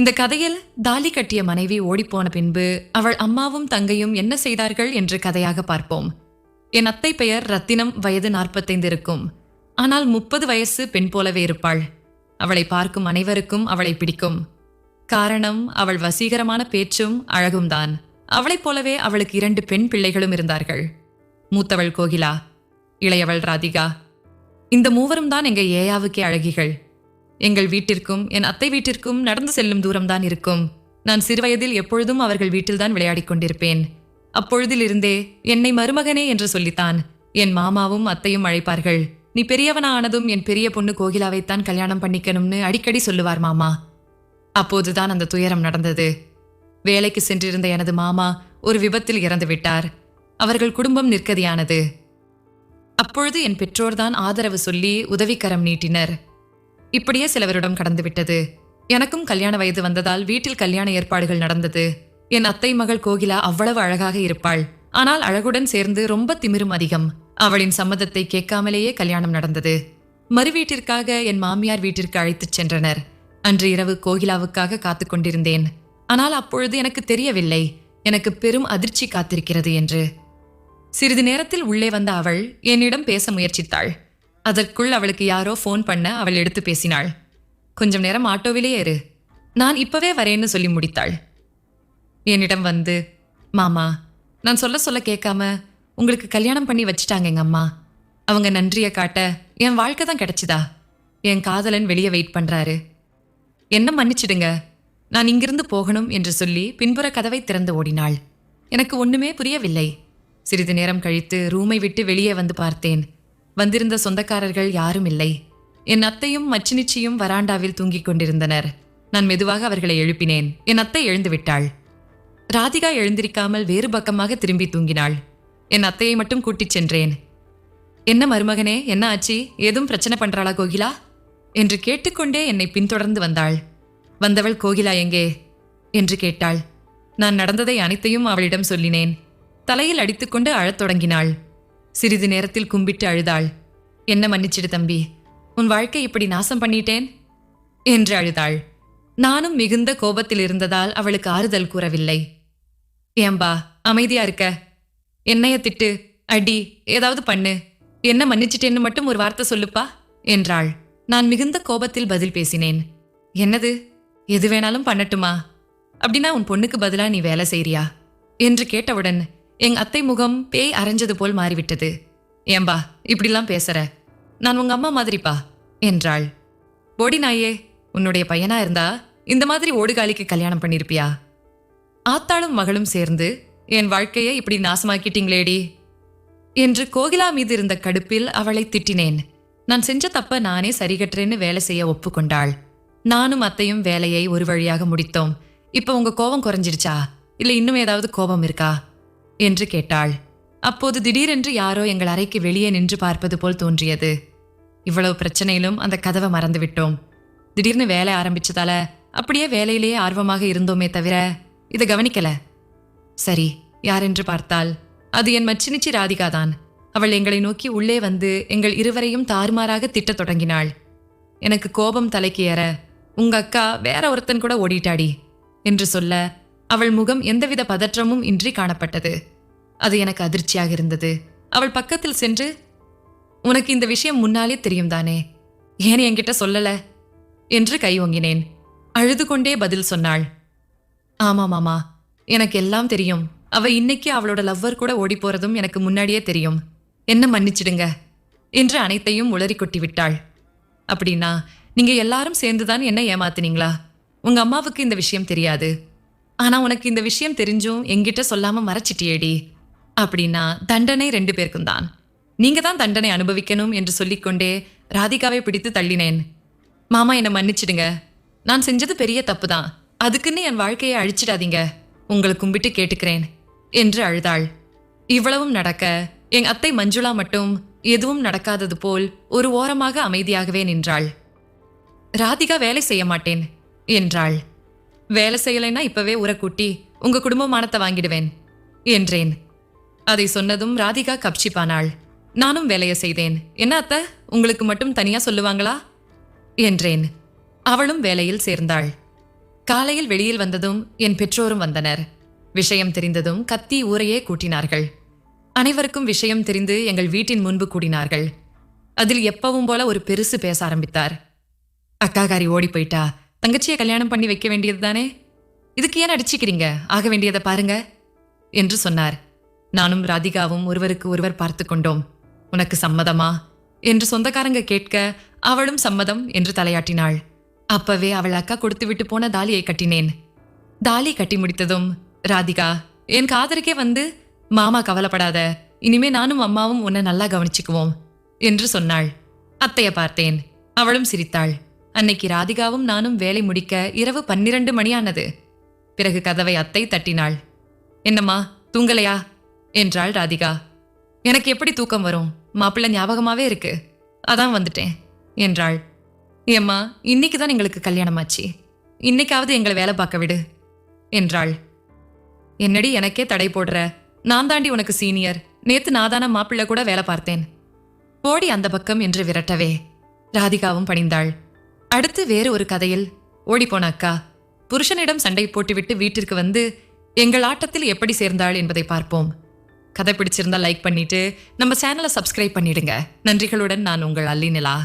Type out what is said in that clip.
இந்த கதையில் தாலி கட்டிய மனைவி ஓடிப்போன பின்பு அவள் அம்மாவும் தங்கையும் என்ன செய்தார்கள் என்று கதையாக பார்ப்போம். என் அத்தை பெயர் ரத்தினம் வயது நாற்பத்தைந்து இருக்கும். ஆனால் முப்பது வயசு பெண் போலவே இருப்பாள். அவளை பார்க்கும் அனைவருக்கும் அவளை பிடிக்கும். காரணம் அவள் வசீகரமான பேச்சும் அழகும்தான் அவளைப் போலவே அவளுக்கு இரண்டு பெண் பிள்ளைகளும் இருந்தார்கள். மூத்தவள் கோகிலா இளையவள் ராதிகா. இந்த மூவரும் தான் எங்க ஏயாவுக்கே அழகிகள். எங்கள் வீட்டிற்கும் என் அத்தை வீட்டிற்கும் நடந்து செல்லும் தூரம்தான் இருக்கும். நான் சிறுவயதில் எப்பொழுதும் அவர்கள் வீட்டில்தான் விளையாடிக் கொண்டிருப்பேன். அப்பொழுதிலிருந்தே என்னை மருமகனே என்று சொல்லித்தான். என் மாமாவும் அத்தையும் அழைப்பார்கள். நீ பெரியவனானதும் என் பெரிய பொண்ணு கோகிலாவைத்தான் கல்யாணம் பண்ணிக்கணும்னு அடிக்கடி சொல்லுவார் மாமா. அப்போதுதான் அந்த துயரம் நடந்தது. வேலைக்கு சென்றிருந்த எனது மாமா ஒரு விபத்தில் இறந்து விட்டார் அவர்கள் குடும்பம் நிற்கதியானது. அப்பொழுது என் பெற்றோர்தான் ஆதரவு சொல்லி உதவிக்கரம் நீட்டினர். இப்படியே சில வருடம் கடந்துவிட்டது. எனக்கும் கல்யாண வயது வந்ததால் வீட்டில் கல்யாண ஏற்பாடுகள் நடந்தது. என் அத்தை மகள் கோகிலா அவ்வளவு அழகாக இருப்பாள். ஆனால் அழகுடன் சேர்ந்து ரொம்ப திமிரும் அதிகம். அவளின் சம்மதத்தை கேட்காமலேயே கல்யாணம் நடந்தது. மறு வீட்டிற்காக என் மாமியார் வீட்டிற்கு அழைத்துச் சென்றனர். அன்று இரவு கோகிலாவுக்காக காத்துக் கொண்டிருந்தேன். ஆனால் அப்பொழுது எனக்கு தெரியவில்லை. எனக்கு பெரும் அதிர்ச்சி காத்திருக்கிறது என்று. சிறிது நேரத்தில் உள்ளே வந்த அவள் என்னிடம் பேச முயற்சித்தாள். அதற்குள் அவளுக்கு யாரோ ஃபோன் பண்ண அவள் எடுத்து பேசினாள். கொஞ்சம் நேரம் ஆட்டோவிலே இரு. நான் இப்பவே வரேன்னு சொல்லி முடித்தாள். என்னிடம் வந்து மாமா நான் சொல்ல சொல்ல கேட்காம உங்களுக்கு கல்யாணம் பண்ணி வச்சிட்டாங்க எங்கள் அம்மா. அவங்க நன்றியை காட்ட என் வாழ்க்கை தான் கிடைச்சிதா? என் காதலன் வெளியே வெயிட் பண்ணுறாரு என்ன மன்னிச்சிடுங்க. நான் இங்கிருந்து போகணும் என்று சொல்லி பின்புற கதவை திறந்து ஓடினாள். எனக்கு ஒன்றுமே புரியவில்லை. சிறிது நேரம் கழித்து ரூமை விட்டு வெளியே வந்து பார்த்தேன். வந்திருந்த சொந்தக்காரர்கள் யாரும் இல்லை. என் அத்தையும் மச்சினிச்சியும் வராண்டாவில் தூங்கிக் கொண்டிருந்தனர். நான் மெதுவாக அவர்களை எழுப்பினேன். என் அத்தை எழுந்து விட்டாள் ராதிகா எழுந்திருக்காமல் வேறு பக்கமாக திரும்பி தூங்கினாள். என் அத்தையை மட்டும் கூட்டிச் சென்றேன். என்ன மருமகனே என்ன ஆச்சு? ஏதும் பிரச்சனை பண்றாளா கோகிலா? என்று கேட்டுக்கொண்டே என்னை பின்தொடர்ந்து வந்தாள். வந்தவள் கோகிலா எங்கே? என்று கேட்டாள். நான் நடந்ததை அனைத்தையும் அவளிடம் சொல்லினேன். தலையில் அடித்துக்கொண்டு அழத் தொடங்கினாள். சிறிது நேரத்தில் கும்பிட்டு அழுதாள். என்ன மன்னிச்சிடு தம்பி உன் வாழ்க்கை இப்படி நாசம் பண்ணிட்டேன்? என்று அழுதாள். நானும் மிகுந்த கோபத்தில் இருந்ததால் அவளுக்கு ஆறுதல் கூறவில்லை. ஏம்பா அமைதியா இருக்க. என்னைய திட்டு அடி ஏதாவது பண்ணு. என்ன மன்னிச்சிட்டேன்னு மட்டும் ஒரு வார்த்தை சொல்லுப்பா என்றாள். நான் மிகுந்த கோபத்தில் பதில் பேசினேன். என்னது? எது வேணாலும் பண்ணட்டுமா? அப்படின்னா உன் பொண்ணுக்கு பதிலா நீ வேலை செய்றியா? என்று கேட்டவுடன் எங்க அத்தை முகம் பேய் அரைஞ்சது போல் மாறிவிட்டது. ஏம்பா இப்படிலாம் பேசுற? நான் உங்க அம்மா மாதிரிப்பா என்றாள். பொடி நாயே உன்னுடைய பையனா இருந்தா இந்த மாதிரி ஓடுகாலிக்கு கல்யாணம் பண்ணிருப்பியா? ஆத்தாளும் மகளும் சேர்ந்து என் வாழ்க்கையை இப்படி நாசமாக்கிட்டீங்களேடி? என்று கோகிலா மீது இருந்த கடுப்பில் அவளை திட்டினேன். நான் செஞ்ச தப்ப நானே சரிகட்டுறேன்னு வேலை செய்ய ஒப்புக்கொண்டாள். நானும் அத்தையும் வேலையை ஒரு வழியாக முடித்தோம். இப்ப உங்க கோபம் குறைஞ்சிருச்சா இல்ல இன்னும் ஏதாவது கோபம் இருக்கா? என்று கேட்டாள். அப்போது திடீரென்று யாரோ எங்கள் அறைக்கு வெளியே நின்று பார்ப்பது போல் தோன்றியது. இவ்வளவு பிரச்சனையிலும் அந்த கதவை மறந்துவிட்டோம். திடீர்னு வேலை ஆரம்பிச்சதால அப்படியே வேலையிலேயே ஆர்வமாக இருந்தோமே தவிர இதை கவனிக்கல. சரி யாரென்று பார்த்தால் அது என் மச்சினிச்சி ராதிகா தான். அவள் எங்களை நோக்கி உள்ளே வந்து எங்கள் இருவரையும் தாறுமாறாக திட்டத் தொடங்கினாள். எனக்கு கோபம் தலைக்கு ஏற உங்க அக்கா வேற ஒருத்தன் கூட ஓடிட்டாடி என்று சொல்ல அவள் முகம் எந்தவித பதற்றமும் இன்றி காணப்பட்டது. அது எனக்கு அதிர்ச்சியாக இருந்தது. அவள் பக்கத்தில் சென்று உனக்கு இந்த விஷயம் முன்னாலே தெரியும் தானே? ஏன் என்கிட்ட சொல்லல? என்று கை ஓங்கினேன். அழுது கொண்டே பதில் சொன்னாள். ஆமா மாமா. எனக்கு எல்லாம் தெரியும். அவ இன்னைக்கு அவளோட லவ்வர் கூட ஓடி போறதும் எனக்கு முன்னாடியே தெரியும். என்ன மன்னிச்சிடுங்க. என்று அனைத்தையும் உளறி கொட்டி விட்டாள் அப்படின்னா நீங்க எல்லாரும் சேர்ந்துதான் என்ன ஏமாத்துனீங்களா? உங்க அம்மாவுக்கு இந்த விஷயம் தெரியாது. ஆனா உனக்கு இந்த விஷயம் தெரிஞ்சும் என்கிட்ட சொல்லாம மறைச்சிட்டியேடி. அப்படின்னா தண்டனை ரெண்டு பேருக்கும் தான். நீங்க தான் தண்டனை அனுபவிக்கணும் என்று சொல்லிக்கொண்டே ராதிகாவை பிடித்து தள்ளினேன். மாமா என்னை மன்னிச்சிடுங்க. நான் செஞ்சது பெரிய தப்பு தான் அதுக்குன்னு என் வாழ்க்கையை அழிச்சிடாதீங்க. உங்களை கும்பிட்டு கேட்டுக்கிறேன் என்று அழுதாள். இவ்வளவும் நடக்க என் அத்தை மஞ்சுளா மட்டும் எதுவும் நடக்காதது போல் ஒரு ஓரமாக அமைதியாகவே நின்றாள். ராதிகா வேலை செய்ய மாட்டேன் என்றாள். வேலை செய்யலைன்னா இப்பவே உர கூட்டி உங்க குடும்ப மானத்தை வாங்கிடுவேன் என்றேன். அதை சொன்னதும் ராதிகா கப்சிப்பானாள். நானும் வேலையை செய்தேன். என்ன அத்த? உங்களுக்கு மட்டும் தனியா சொல்லுவாங்களா? என்றேன். அவளும் வேலையில் சேர்ந்தாள். காலையில் வெளியில் வந்ததும் என் பெற்றோரும் வந்தனர். விஷயம் தெரிந்ததும் கத்தி ஊரையே கூட்டினார்கள். அனைவருக்கும் விஷயம் தெரிந்து எங்கள் வீட்டின் முன்பு கூடினார்கள். அதில் எப்பவும் போல ஒரு பெருசு பேச ஆரம்பித்தார். அக்காகாரி ஓடி போயிட்டா? தங்கச்சியை கல்யாணம் பண்ணி வைக்க வேண்டியது தானே? இதுக்கு ஏன் அடிச்சுக்கிறீங்க? ஆக வேண்டியதை பாருங்க என்று சொன்னார். நானும் ராதிகாவும் ஒருவருக்கு ஒருவர் பார்த்து கொண்டோம். உனக்கு சம்மதமா? என்று சொந்தக்காரங்க கேட்க அவளும் சம்மதம் என்று தலையாட்டினாள். அப்பவே அவள் அக்கா கொடுத்து விட்டு போன தாலியை கட்டினேன். தாலி கட்டி முடித்ததும் ராதிகா என் காதலுக்கே வந்து மாமா கவலைப்படாத. இனிமே நானும் அம்மாவும் உன்னை நல்லா கவனிச்சுக்குவோம் என்று சொன்னாள். அத்தைய பார்த்தேன். அவளும் சிரித்தாள். அன்னைக்கு ராதிகாவும் நானும் வேலை முடிக்க இரவு பன்னிரண்டு மணியானது. பிறகு கதவை அத்தை தட்டினாள். என்னம்மா தூங்கலையா? என்றாள் ராதிகா. எனக்கு எப்படி தூக்கம் வரும்? மாப்பிள்ளை ஞாபகமாவே இருக்கு. அதான் வந்துட்டேன் என்றாள். ஏம்மா இன்னைக்கு தான் எங்களுக்கு கல்யாணமாச்சு. இன்னைக்காவது எங்களை வேலை பார்க்க விடு என்றாள். என்னடி எனக்கே தடை போடுற? நான் தாண்டி உனக்கு சீனியர். நேத்து நாதான மாப்பிள்ளை கூட வேலை பார்த்தேன். போடி அந்த பக்கம் என்று விரட்டவே. ராதிகாவும் பணிந்தாள். அடுத்து வேறு ஒரு கதையில் ஓடிப்போன அக்கா புருஷனிடம் சண்டை போட்டுவிட்டு வீட்டிற்கு வந்து எங்கள் ஆட்டத்தில் எப்படி சேர்ந்தாள் என்பதை பார்ப்போம். கதை பிடிச்சிருந்தா லைக் பண்ணிட்டு நம்ம சேனலை சப்ஸ்கிரைப் பண்ணிடுங்க. நன்றிகளுடன் நான் உங்கள் அல்லினிலா